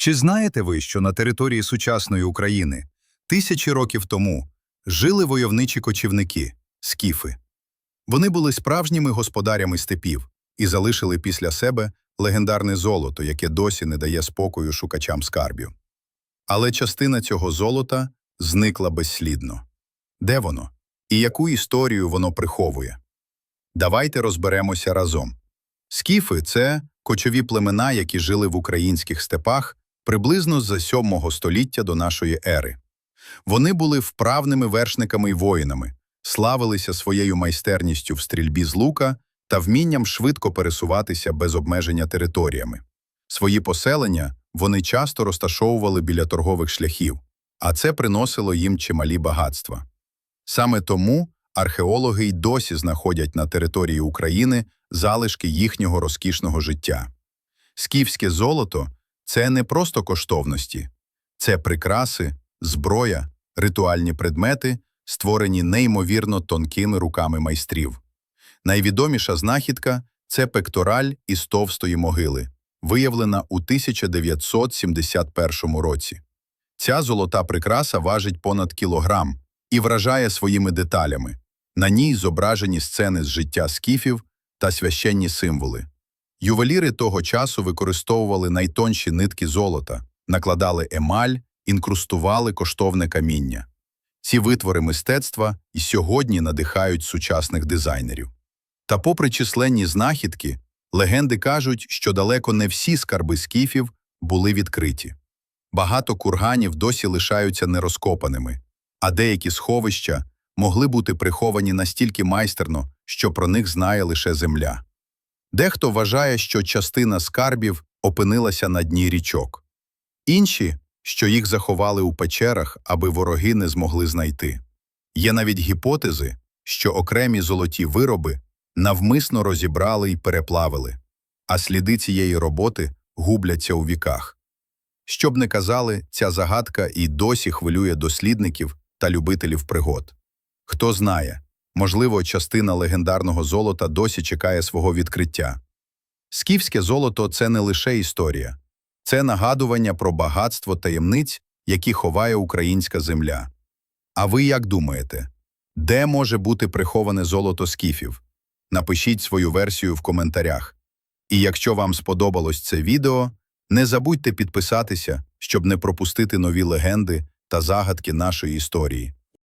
Чи знаєте ви, що на території сучасної України тисячі років тому жили войовничі кочівники – скіфи? Вони були справжніми господарями степів і залишили після себе легендарне золото, яке досі не дає спокою шукачам скарбів. Але частина цього золота зникла безслідно. Де воно? І яку історію воно приховує? Давайте розберемося разом. Скіфи – це кочові племена, які жили в українських степах приблизно з 7 століття до нашої ери. Вони були вправними вершниками й воїнами, славилися своєю майстерністю в стрільбі з лука та вмінням швидко пересуватися без обмеження територіями. Свої поселення вони часто розташовували біля торгових шляхів, а це приносило їм чималі багатства. Саме тому археологи й досі знаходять на території України залишки їхнього розкішного життя. Скіфське золото – це не просто коштовності, це прикраси, зброя, ритуальні предмети, створені неймовірно тонкими руками майстрів. Найвідоміша знахідка – це пектораль із товстої могили, виявлена у 1971 році. Ця золота прикраса важить понад кілограм і вражає своїми деталями. На ній зображені сцени з життя скіфів та священні символи. Ювеліри того часу використовували найтонші нитки золота, накладали емаль, інкрустували коштовне каміння. Ці витвори мистецтва і сьогодні надихають сучасних дизайнерів. Та попри численні знахідки, легенди кажуть, що далеко не всі скарби скіфів були відкриті. Багато курганів досі лишаються нерозкопаними, а деякі сховища могли бути приховані настільки майстерно, що про них знає лише земля. Дехто вважає, що частина скарбів опинилася на дні річок. Інші, що їх заховали у печерах, аби вороги не змогли знайти. Є навіть гіпотези, що окремі золоті вироби навмисно розібрали і переплавили, а сліди цієї роботи губляться у віках. Щоб не казали, ця загадка і досі хвилює дослідників та любителів пригод. Хто знає, можливо, частина легендарного золота досі чекає свого відкриття. Скіфське золото це не лише історія, це нагадування про багатство таємниць, які ховає українська земля. А ви як думаєте, де може бути приховане золото скіфів? Напишіть свою версію в коментарях. І якщо вам сподобалось це відео, не забудьте підписатися, щоб не пропустити нові легенди та загадки нашої історії.